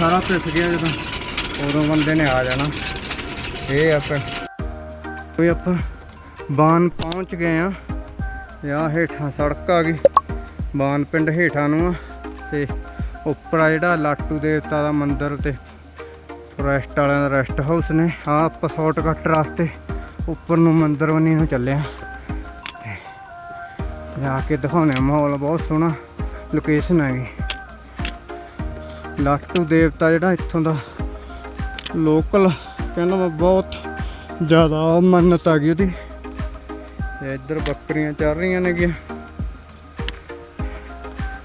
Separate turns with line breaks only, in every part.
ਸਾਰਾ ਪਿਸ ਗਿਆ ਜਦੋਂ ਉਦੋਂ ਬੰਦੇ ਨੇ ਆ ਜਾਣਾ। ਇਹ ਆਪਾਂ ਕੋਈ ਆਪਾਂ ਬਾਨ ਪਹੁੰਚ ਗਏ ਆ ਤੇ ਆ ਹੇਠਾਂ ਸੜਕ ਆ ਗਈ। ਬਾਨ ਪਿੰਡ ਹੇਠਾਂ ਨੂੰ ਆ ਤੇ ਉੱਪਰ ਆ ਜਿਹੜਾ ਲਾਟੂ ਦੇਵਤਾ ਦਾ ਮੰਦਿਰ ਤੇ ਰੈਸਟ ਵਾਲਿਆਂ ਦਾ ਰੈਸਟ ਹਾਊਸ ਨੇ। ਆ ਆਪਾਂ ਸ਼ਾਰਟਕਟ ਰਸਤੇ ਉੱਪਰ ਨੂੰ ਮੰਦਿਰ ਵੰਨੀ ਨੂੰ ਚੱਲਿਆ ਜਾ ਕੇ ਦਿਖਾਉਂਦੇ ਆ ਮਾਹੌਲ, ਬਹੁਤ ਸੋਹਣਾ ਲੋਕੇਸ਼ਨ ਹੈਗੀ। ਲਾਟੂ ਦੇਵਤਾ ਜਿਹੜਾ ਇੱਥੋਂ ਦਾ ਲੋਕਲ, ਕਹਿੰਦਾ ਮੈਂ ਬਹੁਤ ਜ਼ਿਆਦਾ ਮੰਨਤ ਆ ਗਈ ਉਹਦੀ। ਤੇ ਇੱਧਰ ਬੱਕਰੀਆਂ ਚੱਲ ਰਹੀਆਂ ਨੇ ਨੇਗੀਆਂ।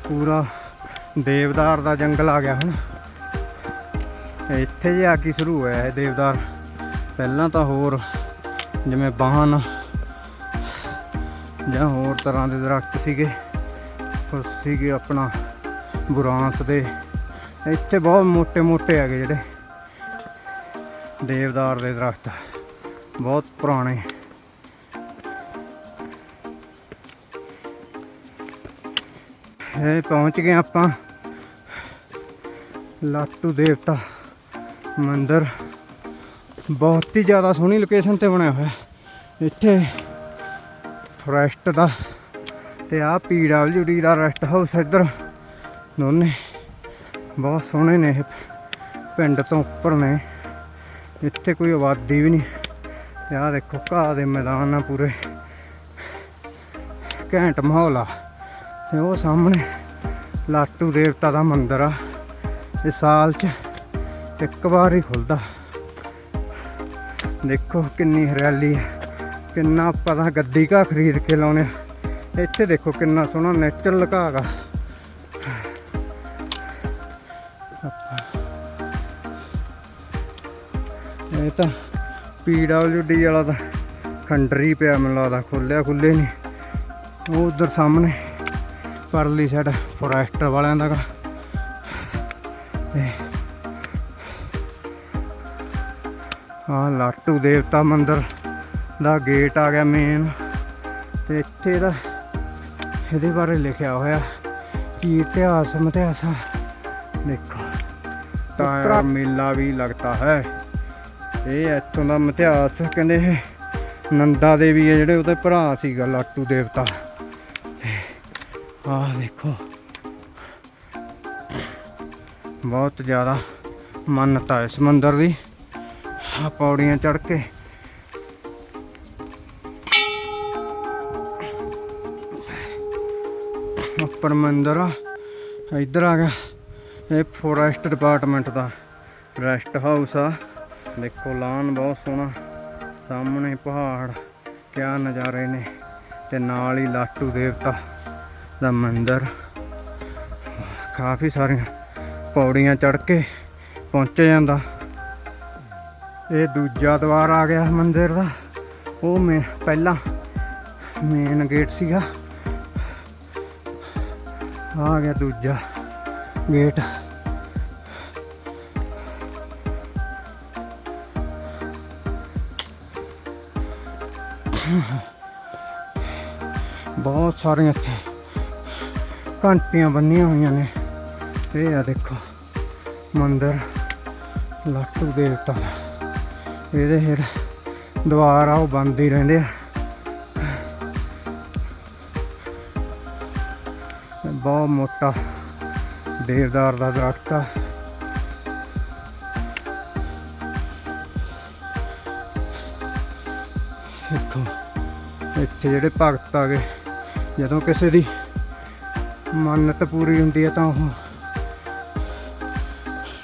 ਪੂਰਾ ਦੇਵਦਾਰ ਦਾ ਜੰਗਲ ਆ ਗਿਆ ਹੁਣ। ਇੱਥੇ ਜੇ ਆ ਕੇ ਸ਼ੁਰੂ ਹੋਇਆ ਹੈ ਦੇਵਦਾਰ? ਪਹਿਲਾਂ ਤਾਂ ਹੋਰ ਜਿਵੇਂ ਬਾਹਨ ਜਾਂ ਹੋਰ ਤਰ੍ਹਾਂ ਦੇ ਦਰਖਤ ਸੀਗੇ। ਉਹ ਸੀਗੇ ਆਪਣਾ ਬੁਰਾਂਸ ਦੇ ਇੱਥੇ ਬਹੁਤ ਮੋਟੇ ਮੋਟੇ ਹੈਗੇ ਜਿਹੜੇ ਦੇਵਦਾਰ ਦੇ ਦਰਖਤ ਬਹੁਤ ਪੁਰਾਣੇ। ਇਹ ਪਹੁੰਚ ਗਏ ਆਪਾਂ ਲਾਟੂ ਦੇਵਤਾ ਮੰਦਰ। ਬਹੁਤ ਹੀ ਜ਼ਿਆਦਾ ਸੋਹਣੀ ਲੋਕੇਸ਼ਨ ਤੇ ਬਣਿਆ ਹੋਇਆ। ਇੱਥੇ ਫੋਰੈਸਟ ਦਾ ਤੇ ਆ ਪੀਡਬਲਯੂਡੀ ਦਾ ਰੈਸਟ ਹਾਊਸ ਇੱਧਰ ਦੋਨੇ। ਬਹੁਤ ਸੋਹਣੇ ਨੇ ਇਹ ਪਿੰਡ ਤੋਂ ਉੱਪਰ ਨੇ। ਇੱਥੇ ਕੋਈ ਆਬਾਦੀ ਵੀ ਨਹੀਂ। ਤੇ ਦੇਖੋ, ਘਾਹ ਦੇ ਮੈਦਾਨ ਆ ਪੂਰੇ। ਘੈਂਟ ਮਾਹੌਲ ਆ। ਤੇ ਉਹ ਸਾਹਮਣੇ ਲਾਟੂ ਦੇਵਤਾ ਦਾ ਮੰਦਿਰ ਆ। ਇਹ ਸਾਲ 'ਚ ਇੱਕ ਵਾਰ ਹੀ ਖੁੱਲਦਾ। ਦੇਖੋ ਕਿੰਨੀ ਹਰਿਆਲੀ ਹੈ ਕਿੰਨਾ ਪਤਾ ਗੱਦੀ ਘਾਹ ਖਰੀਦ ਕੇ ਲਾਉਣੇ ਆ। ਇੱਥੇ ਦੇਖੋ ਕਿੰਨਾ ਸੋਹਣਾ ਨੇਚਰਲ ਘਾਹ ਇਹ ਤਾਂ ਪੀਡਬਲਯੂਡੀ ਵਾਲਾ ਤਾਂ ਖੰਡਰੀ ਪਿਆ ਮੈਨੂੰ ਲੱਗਦਾ ਖੁੱਲਿਆ ਖੁੱਲੇ ਨਹੀਂ। ਉਹ ਉਧਰ ਸਾਹਮਣੇ ਪਰਲੀ ਸਾਈਡ ਫੋਰੈਸਟ ਵਾਲਿਆਂ ਦਾ ਆ ਲਾਟੂ ਦੇਵਤਾ ਮੰਦਿਰ ਦਾ ਗੇਟ ਆ ਗਿਆ ਮੇਨ ਤੇ ਇੱਥੇ ਦਾ ਇਹਦੇ ਬਾਰੇ ਲਿਖਿਆ ਹੋਇਆ ਕੀ ਇਤਿਹਾਸ ਮਿਤਿਹਾਸ। ਦੇਖੋ ਟਾਇਰ ਮੇਲਾ ਵੀ ਲੱਗਦਾ ਹੈ। ਇਹ ਇੱਥੋਂ ਦਾ ਇਤਿਹਾਸ ਕਹਿੰਦੇ ਇਹ ਨੰਦਾ ਦੇਵੀ ਹੈ ਜਿਹੜੇ ਉਹਦੇ ਭਰਾ ਸੀਗਾ, ਲਾਟੂ ਦੇਵਤਾ। ਆਹ ਦੇਖੋ। ਬਹੁਤ ਜ਼ਿਆਦਾ ਮਾਨਤਾ ਹੈ ਇਸ ਮੰਦਿਰ ਦੀ। ਆਹ ਪੌੜੀਆਂ ਚੜ ਕੇ। ਉੱਪਰ ਮੰਦਰ ਆ। ਇੱਧਰ ਆ ਗਿਆ। ਇਹ ਫੋਰੈਸਟ ਡਿਪਾਰਟਮੈਂਟ ਦਾ ਰੈਸਟ ਹਾਊਸ ਆ। ਦੇਖੋ, ਲਾਨ ਬਹੁਤ ਸੋਹਣਾ। ਸਾਹਮਣੇ ਪਹਾੜ, ਕਿਆ ਨਜ਼ਾਰੇ ਨੇ। ਤੇ ਨਾਲ ਹੀ ਲਾਟੂ ਦੇਵਤਾ ਦਾ ਮੰਦਿਰ। ਕਾਫੀ ਸਾਰੀਆਂ ਪੌੜੀਆਂ ਚੜ ਕੇ ਪਹੁੰਚ ਜਾਂਦਾ। ਇਹ ਦੂਜਾ ਦਵਾਰ ਆ ਗਿਆ ਮੰਦਿਰ ਦਾ। ਉਹ ਮੈਂ ਪਹਿਲਾਂ ਮੇਨ ਗੇਟ ਸੀਗਾ। ਆ ਗਿਆ ਦੂਜਾ ਗੇਟ ਬਹੁਤ ਸਾਰੀਆਂ ਇੱਥੇ ਘੰਟੀਆਂ ਬੰਨੀਆਂ ਹੋਈਆਂ ਨੇ। ਇਹ ਆ ਦੇਖੋ, ਮੰਦਿਰ ਲਾਟੂ ਦੇਵਤਾ ਦਾ ਇਹਦੇ ਫਿਰ ਦੁਆਰ ਆ, ਉਹ ਬੰਦ ਹੀ ਰਹਿੰਦੇ ਆ। ਬਹੁਤ ਮੋਟਾ ਦੇਵਦਾਰ ਦਾ ਦਰਖਤ ਆ। ਦੇਖੋ ਇੱਥੇ ਜਿਹੜੇ ਭਗਤ ਆ ਗਏ। ਜਦੋਂ ਕਿਸੇ ਦੀ ਮੰਨਤ ਪੂਰੀ ਹੁੰਦੀ ਹੈ ਤਾਂ ਉਹ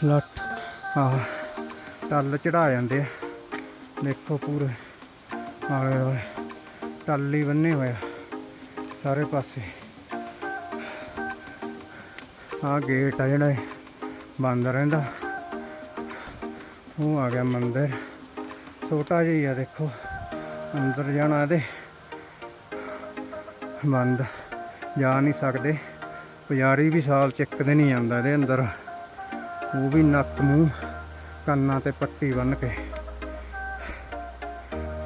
ਲੱਟ ਆ ਟੱਲ ਚੜਾ ਜਾਂਦੇ ਆ। ਦੇਖੋ ਪੂਰੇ ਆਲੇ ਦੁਆਲੇ ਟੱਲ ਹੀ ਬੰਨੇ ਹੋਇਆ ਸਾਰੇ ਪਾਸੇ। ਆ ਗੇਟ ਆ ਜਿਹੜਾ ਬੰਦ ਰਹਿੰਦਾ। ਉਹ ਆ ਗਿਆ ਮੰਦਿਰ। ਛੋਟਾ ਜਿਹਾ ਹੀ ਆ ਦੇਖੋ, ਅੰਦਰ ਜਾਣਾ ਇਹਦੇ। ਬੰਦ ਜਾ ਨਹੀਂ ਸਕਦੇ। ਪੁਜਾਰੀ ਵੀ ਸਾਲ ਚ ਇੱਕ ਦਿਨ ਹੀ ਆਉਂਦਾ ਇਹਦੇ ਅੰਦਰ। ਉਹ ਵੀ ਨੱਕ ਮੂੰਹ, ਕੰਨਾਂ ਤੇ ਪੱਟੀ ਬੰਨ ਕੇ।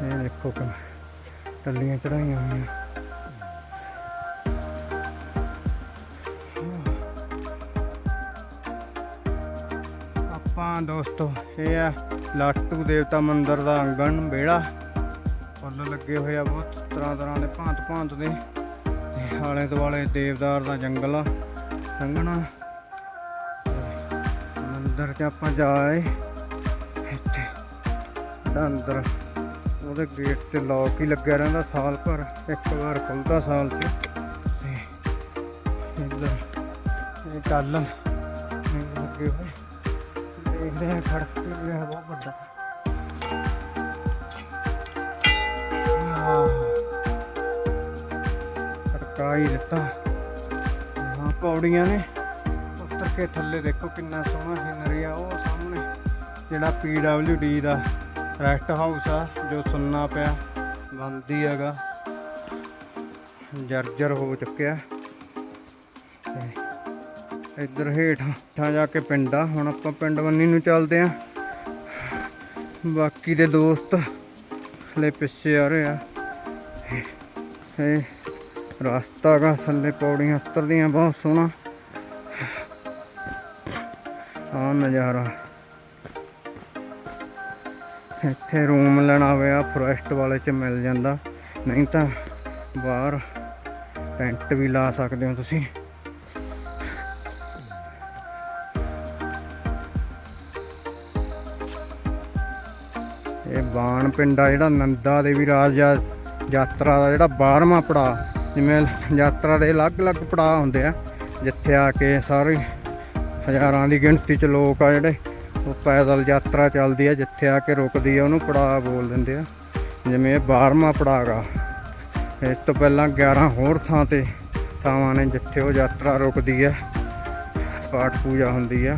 ਇਹ ਦੇਖੋ ਕਿ ਟੱਲੀਆਂ ਚੜਾਈਆਂ ਹੋਈਆਂ। ਆਪਾਂ ਦੋਸਤੋ, ਇਹ ਆ ਲਾਟੂ ਦੇਵਤਾ ਮੰਦਿਰ ਦਾ ਅੰਗਣ, ਵਿਹੜਾ। ਫੁੱਲ ਲੱਗੇ ਹੋਏ ਆ ਬਹੁਤ, ਤਰ੍ਹਾਂ ਤਰ੍ਹਾਂ ਦੇ ਭਾਂਤ ਭਾਂਤ ਦੇ। ਆਲੇ ਦੁਆਲੇ ਦੇਵਦਾਰ ਦਾ ਜੰਗਲ ਆ, ਲੰਘਣਾ। ਤੇ ਆਪਾਂ ਜਾਏ ਇੱਥੇ। ਅੰਦਰ ਉਹਦੇ ਗੇਟ ਤੇ ਲੌਕ ਹੀ ਲੱਗਿਆ ਰਹਿੰਦਾ ਸਾਲ ਭਰ। ਇੱਕ ਵਾਰ ਖੁੱਲਦਾ ਸਾਲ 'ਚ। ਤੇ ਇੱਧਰ ਇਹ ਟਾਲਨ ਲੱਗੇ ਹੋਏ। ਦੇਖਦੇ ਆ ਖੜਕ ਵੀ ਬਹੁਤ ਵੱਡਾ। ਖੜਕਾ ਹੀ ਦਿੱਤਾ। ਹਾਂ, ਪੌੜੀਆਂ ਨੇ। ਉੱਤਰ ਕੇ ਥੱਲੇ ਦੇਖੋ ਕਿੰਨਾ ਸੋਹਣਾ ਸੀਨਰੀ ਆ। ਉਹ ਸਾਹਮਣੇ ਜਿਹੜਾ PWD ਦਾ ਰੈਸਟ ਹਾਊਸ ਆ, ਜੋ ਸੁਣਨਾ ਪਿਆ, ਬੰਦੀ ਹੈਗਾ। ਜਰਜਰ ਹੋ ਚੁੱਕਿਆ। ਇੱਧਰ ਹੇਠਾਂ ਠਾਂ ਜਾ ਕੇ ਪਿੰਡ ਆ। ਹੁਣ ਆਪਾਂ ਪਿੰਡ ਬੰਨੀ ਨੂੰ ਚੱਲਦੇ ਆ। ਬਾਕੀ ਦੇ ਦੋਸਤ ਹਲੇ ਪਿੱਛੇ ਆ ਰਹੇ ਆ। ਇਹ ਰਸਤਾ ਗਾ ਥੱਲੇ ਪੌੜੀਆਂ ਉਤਰਦੀਆਂ, ਬਹੁਤ ਸੋਹਣਾ। ਆ ਨਜ਼ਾਰਾ। ਇੱਥੇ ਰੂਮ ਲੈਣਾ ਹੋਇਆ, ਫੋਰੈਸਟ ਵਾਲੇ ਚ ਮਿਲ ਜਾਂਦਾ। ਨਹੀਂ ਤਾਂ ਬਾਹਰ ਟੈਂਟ ਵੀ ਲਾ ਸਕਦੇ ਹੋ ਤੁਸੀਂ। ਇਹ ਬਾਣ ਪਿੰਡ ਆ ਜਿਹੜਾ ਨੰਦਾ ਦੇਵੀ ਰਾਜ ਯਾਤਰਾ ਦਾ ਜਿਹੜਾ 12ਵਾਂ ਪੜਾਅ। ਜਿਵੇਂ ਯਾਤਰਾ ਦੇ ਅਲੱਗ-ਅਲੱਗ ਪੜਾਅ ਹੁੰਦੇ ਆ, ਜਿੱਥੇ ਆ ਕੇ ਸਾਰੇ ਹਜ਼ਾਰਾਂ ਦੀ ਗਿਣਤੀ ਚ ਲੋਕ ਆ ਜਿਹੜੇ, ਉਹ ਪੈਦਲ ਯਾਤਰਾ ਚੱਲਦੀ ਆ, ਜਿੱਥੇ ਆ ਕੇ ਰੁਕਦੀ ਆ, ਉਹਨੂੰ ਪੜਾਅ ਬੋਲ ਦਿੰਦੇ ਆ। ਜਿਵੇਂ ਇਹ 12ਵਾਂ ਪੜਾਅ ਗਾ ਇਸ ਤੋਂ ਪਹਿਲਾਂ 11 ਹੋਰ ਥਾਂ ਤੇ ਥਾਵਾਂ ਨੇ ਜਿੱਥੇ ਉਹ ਯਾਤਰਾ ਰੁਕਦੀ ਆ, ਪਾਠ ਪੂਜਾ ਹੁੰਦੀ ਆ।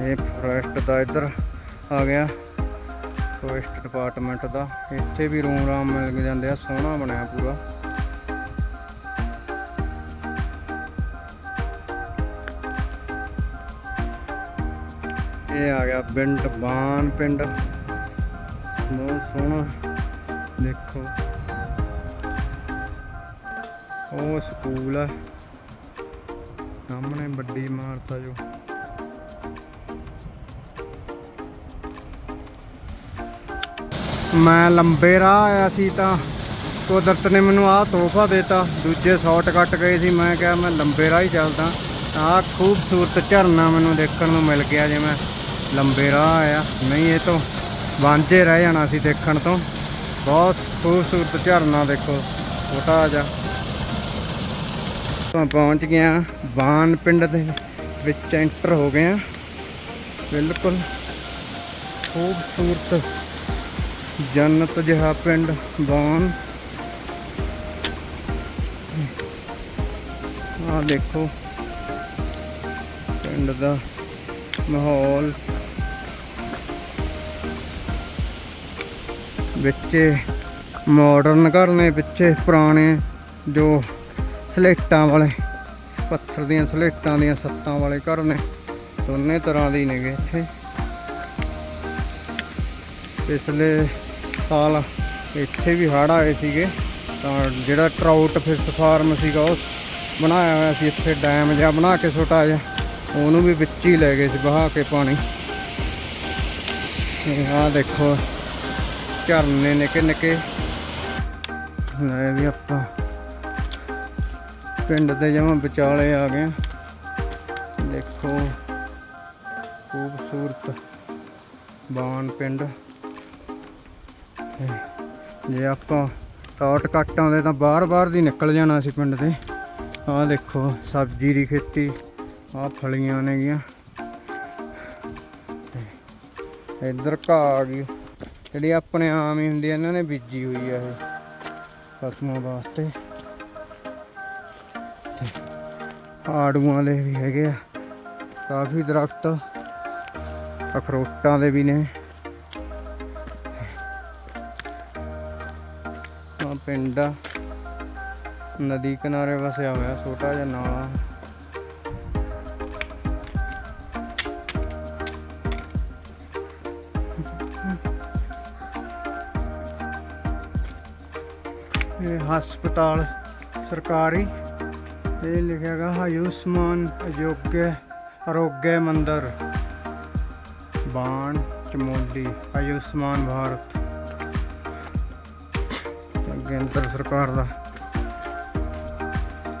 ਇਹ ਫੋਰੈਸਟ ਦਾ ਇੱਧਰ ਆ ਗਿਆ। ਫੋਰੈਸਟ ਡਿਪਾਰਟਮੈਂਟ ਦਾ। ਇੱਥੇ ਵੀ ਰੂਮ ਰਾਮ ਮਿਲ ਜਾਂਦੇ ਆ, ਸੋਹਣਾ ਬਣਿਆ ਪੂਰਾ। ਇਹ ਆ ਗਿਆ ਪਿੰਡ ਬਾਨ ਪਿੰਡ। ਬਹੁਤ ਸੋਹਣਾ। ਦੇਖੋ। ਉਹ ਸਕੂਲ ਆ। ਸਾਹਮਣੇ ਵੱਡੀ ਇਮਾਰਤ ਆ ਜੋ। ਮੈਂ ਲੰਬੇ ਰਾਹ ਆਇਆ ਸੀ ਤਾਂ ਕੁਦਰਤ ਨੇ ਮੈਨੂੰ ਆਹ ਤੋਹਫਾ ਦਿੱਤਾ। ਦੂਜੇ ਸ਼ਾਰਟਕਟ ਗਏ ਸੀ। ਮੈਂ ਕਿਹਾ, ਮੈਂ ਲੰਬੇ ਰਾਹ ਹੀ ਚੱਲਦਾ। ਆਹ ਖੂਬਸੂਰਤ ਝਰਨਾ ਮੈਨੂੰ ਦੇਖਣ ਨੂੰ ਮਿਲ ਗਿਆ ਜੇ ਮੈਂ ਲੰਬੇ ਰਾਹ ਆਇਆ। ਨਹੀਂ, ਇਹ ਤੋਂ ਵਾਂਝੇ ਰਹਿ ਜਾਣਾ ਸੀ ਦੇਖਣ ਤੋਂ। ਬਹੁਤ ਖੂਬਸੂਰਤ ਝਰਨਾ ਦੇਖੋ, ਛੋਟਾ ਜਿਹਾ। ਆਪਾਂ ਪਹੁੰਚ ਗਏ ਹਾਂ ਬਾਨ ਪਿੰਡ ਦੇ ਵਿੱਚ ਐਂਟਰ ਹੋ ਗਏ ਹਾਂ। ਬਿਲਕੁਲ ਖੂਬਸੂਰਤ ਜੰਨਤ ਜਿਹਾ ਪਿੰਡ ਬਾਨ। ਆ ਦੇਖੋ, ਪਿੰਡ ਦਾ ਮਾਹੌਲ। ਵਿੱਚੇ ਮਾਡਰਨ ਘਰ ਨੇ ਪਿੱਛੇ ਪੁਰਾਣੇ ਜੋ ਸਲੇਟਾਂ ਵਾਲੇ, ਪੱਥਰ ਦੀਆਂ ਸਲੇਟਾਂ ਦੀਆਂ ਸੱਤਾਂ ਵਾਲੇ ਘਰ ਨੇ। ਦੋਨੇ ਤਰ੍ਹਾਂ ਦੇ ਨੇਗੇ ਇੱਥੇ। ਪਿਛਲੇ ਸਾਲ ਇੱਥੇ ਵੀ ਹੜ੍ਹ ਆਏ ਸੀਗੇ। ਤਾਂ ਜਿਹੜਾ ਟਰਾਊਟ ਫਿਸ਼ ਫਾਰਮ ਸੀਗਾ, ਉਹ ਬਣਾਇਆ ਹੋਇਆ ਸੀ। ਇੱਥੇ ਡੈਮ ਜਿਹਾ ਬਣਾ ਕੇ ਛੋਟਾ ਜਿਹਾ। ਉਹਨੂੰ ਵੀ ਵਿੱਚ ਹੀ ਲੈ ਗਏ ਸੀ ਬਹਾ ਕੇ ਪਾਣੀ। ਆਹ ਦੇਖੋ, ਝਰਨੇ ਨਿੱਕੇ ਨਿੱਕੇ। ਲੈ ਵੀ ਆਪਾਂ। ਪਿੰਡ ਦੇ ਜਮਾਂ ਵਿਚਾਲੇ ਆ ਗਏ ਦੇਖੋ, ਖੂਬਸੂਰਤ ਬਾਨ ਪਿੰਡ। ਤੇ ਜੇ ਆਪਾਂ ਟਾਟ ਕੱਟ ਆਉਂਦੇ ਤਾਂ ਬਾਹਰ-ਬਾਹਰ ਦੀ ਨਿਕਲ ਜਾਣਾ ਸੀ ਪਿੰਡ ਦੇ ਆਹ ਦੇਖੋ, ਸਬਜ਼ੀ ਦੀ ਖੇਤੀ, ਆਹ ਫਲੀਆਂ ਨੇਗੀਆਂ ਤੇ ਇੱਧਰ ਘਾਹ ਆ ਗਈ। ਜਿਹੜੀ ਆਪਣੇ ਆਮ ਹੀ ਹੁੰਦੀ ਆ, ਇਹਨਾਂ ਨੇ ਬੀਜੀ ਹੋਈ ਆ ਇਹ ਪਸ਼ੂਆਂ ਵਾਸਤੇ। ਆੜੂਆਂ ਦੇ ਵੀ ਹੈਗੇ ਆ। ਕਾਫੀ ਦਰਖਤ, ਅਖਰੋਟਾਂ ਦੇ ਵੀ ਨੇ। ਪਿੰਡ ਆ। ਨਦੀ ਕਿਨਾਰੇ ਵਸਿਆ ਹੋਇਆ, ਛੋਟਾ ਜਿਹਾ ਨਾਲਾ। ਇਹ ਹਸਪਤਾਲ ਸਰਕਾਰੀ। ਇਹ ਲਿਖਿਆਗਾ ਆਯੁਸ਼ਮਾਨ ਅਯੋਗਯ ਆਰੋਗਯ ਮੰਦਰ। ਬਾਣ ਚਮੋਲੀ, ਆਯੁਸ਼ਮਾਨ ਭਾਰਤ। ਕੇਂਦਰ ਸਰਕਾਰ ਦਾ।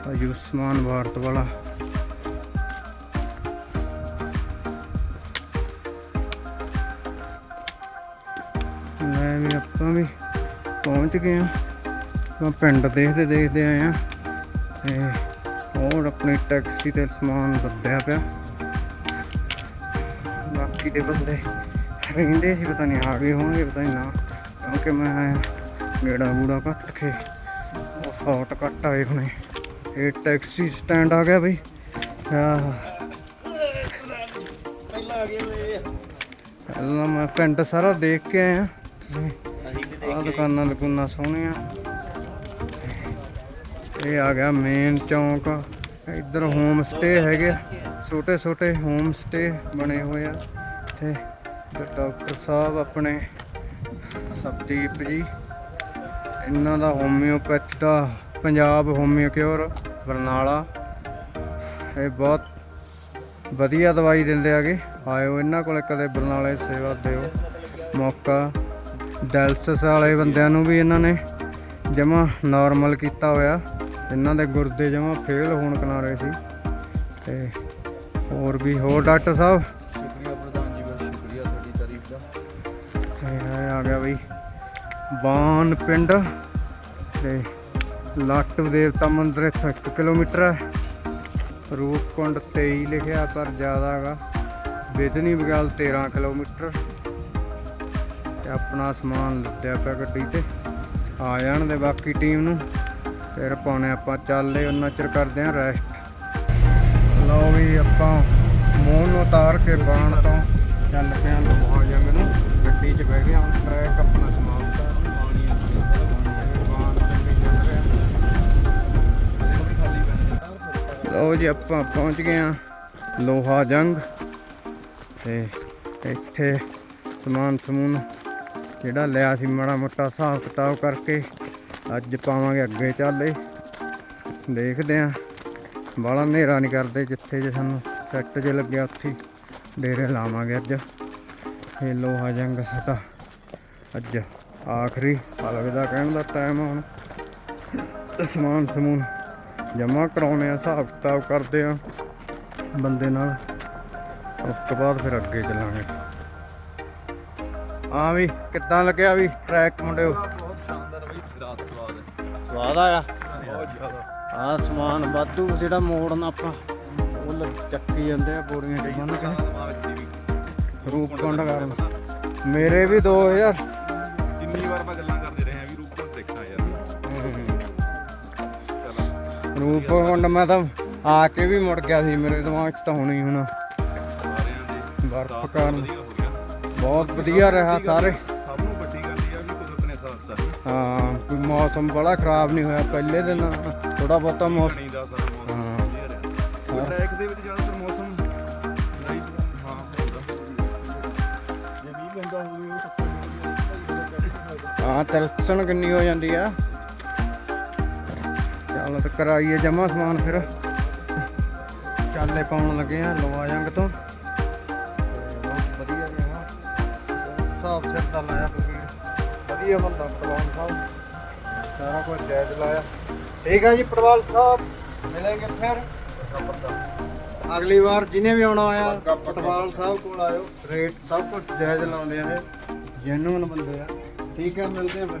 ਆਯੁਸ਼ਮਾਨ ਭਾਰਤ ਵਾਲਾ। ਮੈਂ ਵੀ, ਆਪਾਂ ਵੀ ਪਹੁੰਚ ਗਏ ਆ ਆਪਾਂ ਪਿੰਡ ਦੇਖਦੇ ਦੇਖਦੇ ਆਏ ਆ ਤੇ ਹੋਰ ਆਪਣੀ ਟੈਕਸੀ ਤੇ ਸਮਾਨ ਲੱਦਿਆ ਪਿਆ। ਬਾਕੀ ਦੇ ਬੰਦੇ ਰਹਿੰਦੇ ਸੀ, ਪਤਾ ਨਹੀਂ ਆ ਗਏ ਹੋਣਗੇ, ਪਤਾ ਨਹੀਂ ਨਾ। ਕਿਉਂਕਿ ਮੈਂ ਗੇੜਾ ਗੂੜਾ ਕੱਟ ਕੇ ਉਹ ਸ਼ਾਰਟ ਕੱਟ ਆਏ ਹੁਣੇ। ਇਹ ਟੈਕਸੀ ਸਟੈਂਡ ਆ ਗਿਆ ਬਈ। ਆਹ। ਪਹਿਲਾਂ ਮੈਂ ਪਿੰਡ ਸਾਰਾ ਦੇਖ ਕੇ ਆਇਆ। ਤੁਸੀਂ ਦੁਕਾਨਾਂ ਦੁਕਾਨਾਂ ਸੋਹਣੀਆਂ। ਇਹ ਆ ਗਿਆ ਮੇਨ ਚੌਂਕ। ਇੱਧਰ ਹੋਮ ਸਟੇ ਹੈਗੇ ਛੋਟੇ ਛੋਟੇ ਹੋਮ ਸਟੇ ਬਣੇ ਹੋਏ ਆ। ਤੇ ਤੇ ਡਾਕਟਰ ਸਾਹਿਬ ਆਪਣੇ, ਸਬਦੀਪ ਜੀ। ਇਹਨਾਂ ਦਾ ਹੋਮਿਓਪੈਥ ਦਾ ਪੰਜਾਬ ਹੋਮਿਓਕਿਉਰ ਬਰਨਾਲਾ। ਇਹ ਬਹੁਤ ਵਧੀਆ ਦਵਾਈ ਦਿੰਦੇ ਆਗੇ ਆਇਓ ਇਹਨਾਂ ਕੋਲੇ ਕਦੇ ਬਰਨਾਲੇ ਸੇਵਾ ਦਿਓ। ਮੌਕਾ। ਡੈਲਸਿਸ ਵਾਲੇ ਬੰਦਿਆਂ ਨੂੰ ਵੀ ਇਹਨਾਂ ਨੇ ਜਮਾ ਨਾਰਮਲ ਕੀਤਾ ਹੋਇਆ। ਇਹਨਾਂ ਦੇ ਗੁਰਦੇ ਜਮਾ ਫੇਲ ਹੋਣ ਕਿਨਾਰੇ ਸੀ। ਤੇ ਹੋਰ ਵੀ ਹੋਰ ਡਾਕਟਰ ਸਾਹਿਬ?
ਸ਼ੁਕਰੀਆ ਪ੍ਰਧਾਨ ਜੀ ਬਹੁਤ ਸ਼ੁਕਰੀਆ ਤੁਹਾਡੀ ਤਾਰੀਫ ਦਾ।
ਤੇ ਆ ਗਿਆ ਬਈ। ਬਾਨ ਪਿੰਡ ਤੇ ਲਾਟੂ ਦੇਵਤਾ ਮੰਦਿਰ ਇੱਥੋਂ 1 ਕਿਲੋਮੀਟਰ ਹੈ। ਰੂਪਕੁੰਡ 23 ਲਿਖਿਆ, ਪਰ ਜ਼ਿਆਦਾ ਹੈਗਾ। ਬੇਦਨੀ ਬਗਾਲ 13 ਕਿਲੋਮੀਟਰ। ਤੇ ਆਪਣਾ ਸਮਾਨ ਲੱਦਿਆ ਪਿਆ ਗੱਡੀ ਤੇ। ਆ ਜਾਣ ਦੇ ਬਾਕੀ ਟੀਮ ਨੂੰ। ਫਿਰ ਪਾਉਣੇ ਆਪਾਂ ਚੱਲੇ ਉਹਨਾਂ ਚਿਰ ਕਰਦੇ ਆ ਰੈਸਟ ਲਓ ਵੀ ਆਪਾਂ ਮੂੰਹ ਨੂੰ ਉਤਾਰ ਕੇ ਬਾਣ ਤੋਂ ਚੱਲ ਪਿਆ। ਲੋਹਾ ਜੰਗ ਨੂੰ ਗੱਡੀ 'ਚ ਬਹਿ ਗਿਆ, ਹੁਣ ਟਰੈਕ ਆਪਣਾ ਲਓ ਜੀ, ਆਪਾਂ ਪਹੁੰਚ ਗਏ ਆ ਲੋਹਾ ਜੰਗ। ਤੇ ਇੱਥੇ ਸਮਾਨ ਸਮੂਨ ਜਿਹੜਾ ਲਿਆ ਸੀ, ਮਾੜਾ ਮੋਟਾ ਹਿਸਾਬ ਕਿਤਾਬ ਕਰਕੇ ਅੱਜ ਪਾਵਾਂਗੇ ਅੱਗੇ ਚੱਲੇ ਦੇਖਦੇ ਆ ਬਾਲਾ ਹਨੇਰਾ ਨਹੀਂ ਕਰਦੇ ਜਿੱਥੇ ਜੇ ਸਾਨੂੰ ਸੈੱਟ ਜੇ ਲੱਗਿਆ ਉੱਥੇ ਡੇਰੇ ਲਾਵਾਂਗੇ ਅੱਜ। ਇਹ ਲੋਹਾ ਜੰਗ ਸਾਡਾ ਅੱਜ ਆਖਰੀ। ਅਲਵਿਦਾ ਕਹਿਣ ਦਾ ਟਾਈਮ ਹੁਣ। ਸਮਾਨ ਸਮੂਨ ਜਮਾ ਕਰਾਉਣੇ ਆ ਹਿਸਾਬ ਕਿਤਾਬ ਕਰਦੇ ਆ। ਬੰਦੇ ਨਾਲ ਉਸ ਤੋਂ ਬਾਅਦ ਫਿਰ ਅੱਗੇ ਚੱਲਾਂਗੇ। ਹਾਂ ਵੀ ਕਿੱਦਾਂ ਲੱਗਿਆ ਵੀ ਟਰੈਕ ਮੁੰਡਿਓ?
ਬਹੁਤ ਸ਼ਾਨਦਾਰ ਬਈ ਰਾਤ ਸਵਾਦ
ਸਵਾਦ ਆਇਆ।
ਬਹੁਤ ਜ਼ਿਆਦਾ
ਆ ਸਮਾਨ ਵਾਧੂ ਜਿਹੜਾ ਮੋੜਨਾ ਆਪਾਂ ਉਹ ਚੱਕੀ ਜਾਂਦੇ ਆ ਬੋਰੀਆਂ ਚ ਬੰਨ ਕੇ। ਰੂਪਕੁੰਡ ਕਰਨ ਮੇਰੇ ਵੀ 2000
ਕਿੰਨੀ ਵਾਰ ਆਪਾਂ ਗੱਲਾਂ
ਰੂਪਕੁੰਡ ਮੈਂ ਤਾਂ ਆ ਕੇ ਵੀ ਮੁੜ ਗਿਆ ਸੀ ਮੇਰੇ ਦਿਮਾਗ 'ਚ ਤਾਂ ਹੁਣੀ ਹੁਣ ਬਰਫ਼ ਕਾਰਨ। ਬਹੁਤ ਵਧੀਆ ਰਿਹਾ ਸਾਰੇ।
ਸਭ ਨੂੰ ਵੱਡੀ ਗੱਲ ਇਹ ਆ ਵੀ ਕੁਦਰਤ ਨੇ ਸਾਥ ਦਿੱਤਾ
ਹਾਂ ਕੋਈ ਮੌਸਮ ਬੜਾ ਖਰਾਬ ਨਹੀਂ ਹੋਇਆ ਪਹਿਲੇ ਦਿਨ ਥੋੜਾ ਬਹੁਤਾ ਮੌਸਮ
ਨਹੀਂ ਦਾ ਸਾਰਾ ਮੌਸਮ
ਹਾਂ।
ਵਧੀਆ ਰਿਹਾ ਟਰੈਕ ਦੇ ਵਿੱਚ ਜ਼ਿਆਦਾਤਰ ਮੌਸਮ ਨਹੀਂ ਹਾਂ ਹੁੰਦਾ ਜੇ ਮੀਂਹ ਪੈਂਦਾ ਹੋਵੇ ਉਹ
ਹਾਂ ਤਿਲਕਸਣ ਕਿੰਨੀ ਹੋ ਜਾਂਦੀ ਆ। ਚੱਲ ਤੇ ਕਰਾਈਏ ਜਮਾ ਸਮਾਨ ਫਿਰ। ਚਾਲੇ ਪਾਉਣ ਲੱਗੇ ਆ ਲੋਆ ਜੰਗ ਤੋਂ। ਬਹੁਤ ਵਧੀਆ ਰਿਹਾ ਸਾਫ਼ ਸਿਰ ਦਾ ਲਾਇਆ ਫਕੀਰ ਵਧੀਆ ਬੰਦਾ ਪ੍ਰਵਾਨ ਸਾਹਿਬ ਸਾਰਾ ਕੁਝ ਜਾਇਜ਼ ਲਾਇਆ। ਠੀਕ ਆ ਜੀ ਪ੍ਰਵਾਨ ਸਾਹਿਬ ਮਿਲਾਂਗੇ ਫਿਰ। ਅਗਲੀ ਵਾਰ ਜਿਹਨੇ ਵੀ ਆਉਣਾ ਆ ਪਟਵਾਲ ਸਾਹਿਬ ਕੋਲ ਆਇਓ। ਰੇਟ ਸਭ ਕੁਝ ਜਾਇਜ਼ ਲਾਉਂਦੇ ਆ ਇਹ। ਜੈਨੂਨ ਬੰਦੇ ਆ। ਠੀਕ ਹੈ ਮਿਲਦੇ ਆ ਫਿਰ।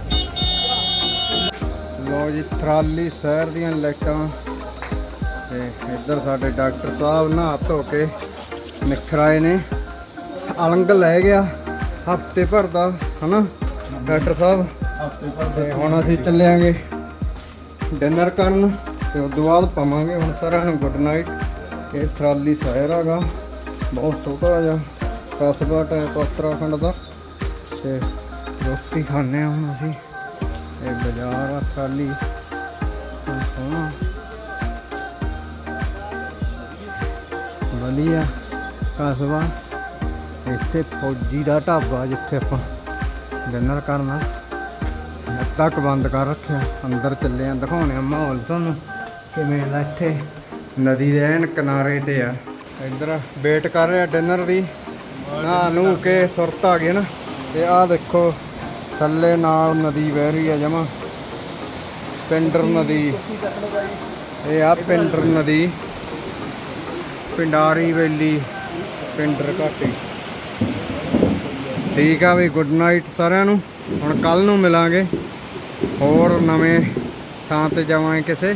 ਲੋ ਜੀ ਥਰਾਲੀ ਸ਼ਹਿਰ ਦੀਆਂ ਲਾਈਟਾਂ। ਤੇ ਇੱਧਰ ਸਾਡੇ ਡਾਕਟਰ ਸਾਹਿਬ ਨਹਾ ਧੋ ਕੇ ਨਿਖਰਾਏ ਨੇ। ਅਲੰਗ ਲੈ ਗਿਆ ਹਫ਼ਤੇ ਭਰ ਦਾ ਹਨਾ ਡਾਕਟਰ ਸਾਹਿਬ? ਤੇ ਹੁਣ ਅਸੀਂ ਚੱਲਿਆਂਗੇ ਡਿਨਰ ਕਰਨ ਤੇ ਉਸ ਤੋਂ ਬਾਅਦ ਪਾਵਾਂਗੇ ਹੁਣ ਸਾਰਿਆਂ ਨੂੰ ਗੁੱਡ ਨਾਈਟ। ਇਹ ਥਰਾਲੀ ਸ਼ਹਿਰ ਹੈਗਾ ਬਹੁਤ ਛੋਟਾ ਜਿਹਾ ਕਸਬਾ ਟਾਈਪ ਉੱਤਰਾਖੰਡ ਦਾ। ਤੇ ਰੋਟੀ ਖਾਣੇ ਆ ਹੁਣ ਅਸੀਂ। ਇਹ ਬਾਜ਼ਾਰ ਆ ਥਰਾਲੀ ਸੋਹਣਾ। ਵਧੀਆ। ਕਸਬਾ। ਇੱਥੇ ਫੌਜੀ ਦਾ ਢਾਬਾ ਜਿੱਥੇ ਆਪਾਂ ਡਿਨਰ ਕਰਨਾ। ਹੱਦ ਤੱਕ ਬੰਦ ਕਰ ਰੱਖਿਆ। ਅੰਦਰ ਚੱਲੇ ਆ, ਦਿਖਾਉਣੇ ਆ ਮਾਹੌਲ ਤੁਹਾਨੂੰ। ਕਿਵੇਂ ਦਾ ਇੱਥੇ? ਨਦੀ ਦੇ ਐਨ ਕਿਨਾਰੇ ਤੇ ਆ। ਇੱਧਰ ਵੇਟ ਕਰ ਰਿਹਾ ਡਿਨਰ ਦੀ। ਨਾ ਨੂੰ ਕੇ ਸੁਰਤ ਆ ਗਈ ਨਾ। ਤੇ ਆਹ ਦੇਖੋ। ਥੱਲੇ ਨਾਲ ਨਦੀ ਵਹਿ ਰਹੀ ਆ ਜਮਾ। ਪਿੰਡਰ ਨਦੀ। ਇਹ ਆ ਪਿੰਡਰ ਨਦੀ। ਪਿੰਡਾਰੀ ਵੈਲੀ, ਪਿੰਡਰ ਘਾਟੀ। ਠੀਕ ਆ ਵੀ ਗੁੱਡ ਨਾਈਟ ਸਾਰਿਆਂ ਨੂੰ। ਹੁਣ ਕੱਲ ਨੂੰ ਮਿਲਾਂਗੇ। ਹੋਰ ਨਵੇਂ ਥਾਂ ਤੇ ਜਾਵਾਂਗੇ ਕਿਸੇ।